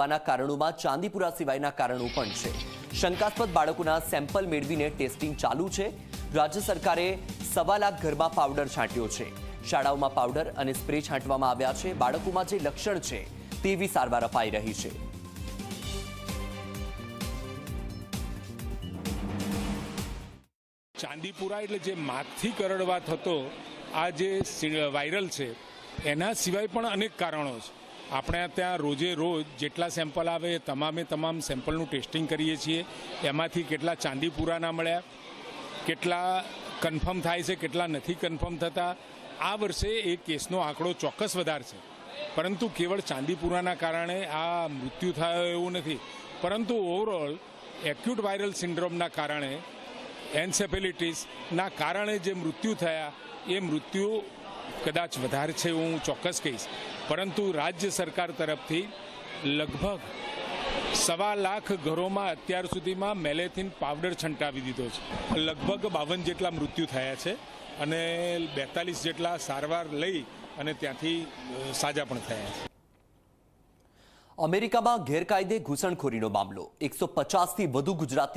થવાના કારણોમાં ચાંદીપુરા સિવાયના કારણો પણ છે. શંકાસ્પદ બાળકોના સેમ્પલ મેળવીને ટેસ્ટિંગ ચાલુ છે. રાજ્ય સરકારે સવા લાખ ઘરમાં પાવડર છાંટ્યો છે. શાળાઓમાં પાવડર અને સ્પ્રે છાંટવામાં આવ્યા છે. બાળકોમાં જે લક્ષણ છે તેવી સારવાર અપાઈ રહી છે. ચાંદીપુરા એટલે જે માથથી કરડવા થતો આ જે વાયરલ છે, એના સિવાય પણ અનેક કારણો છે. આપણે ત્યાં રોજે રોજ જેટલા સેમ્પલ આવે એ તમામે તમામ સેમ્પલનું ટેસ્ટિંગ કરીએ છીએ. એમાંથી કેટલા ચાંદીપુરાના મળ્યા, કેટલા કન્ફર્મ થાય છે, કેટલા નથી કન્ફર્મ થતા. આ વર્ષે એ કેસનો આંકડો ચોક્કસ વધારે છે. પરંતુ કેવળ ચાંદીપુરાના કારણે આ મૃત્યુ થયો એવું નથી. પરંતુ ઓવરઓલ એક્યુટ વાયરલ સિન્ડ્રોમના કારણે એન્સેફેલિટીસના કારણે જે મૃત્યુ થયા, એ મૃત્યુ કદાચ વધારે છે હું ચોક્કસ કહીશ. પરંતુ રાજ્ય સરકાર તરફથી લગભગ સવા લાખ ઘરોમાં અત્યાર સુધીમાં મેલેથિન પાવડર છંટાવી દીધો છે. લગભગ બાવન જેટલા મૃત્યુ થયા છે અને બેતાલીસ જેટલા સારવાર લઈ અને ત્યાંથી સાજા પણ થયા છે. અમેરિકામાં ગેરકાયદે ઘૂસણખોરીનો મામલો. એકસો પચાસથી વધુ ગુજરાતી